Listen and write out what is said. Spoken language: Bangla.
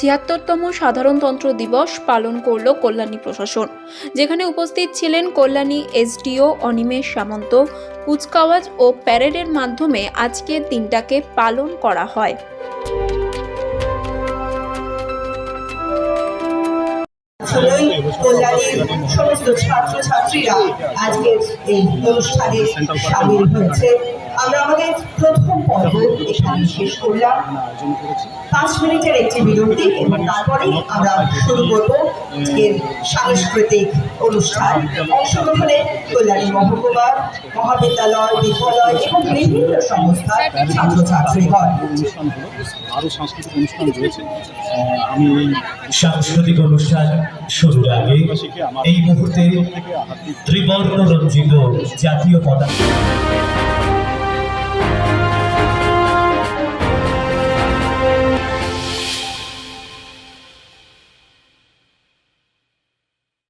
ছিয়াত্তরতম সাধারণতন্ত্র দিবস পালন করল কল্যাণী প্রশাসন। যেখানে উপস্থিত ছিলেন কল্যাণী এসডিও অনিমেষ সামন্ত, কুচকাওয়াজ ও প্যারেডের মাধ্যমে আজকের দিনটাকে পালন করা হয়। সমস্ত ছাত্রছাত্রীরা আজকের এই অনুষ্ঠানে সামিল হয়েছে। আমরা আমাদের প্রথম পর্ব এখানে শেষ করলাম। পাঁচ মিনিটের একটি বিরতি এবং তারপরেই আমরা শুরু করব আজকের সাংস্কৃতিক অনুষ্ঠান। অংশগ্রহণে কল্যাণী মহকুমা মহাবিদ্যালয় বিদ্যালয় এবং বিভিন্ন সংস্থার ছাত্রছাত্রীগণ আরও সাংস্কৃতিক অনুষ্ঠান রয়েছে। আমি সাংস্কৃতিক অনুষ্ঠান শুরুর আগে এই মুহূর্তে ত্রিবর্ণ রঞ্জিত জাতীয় পতাকা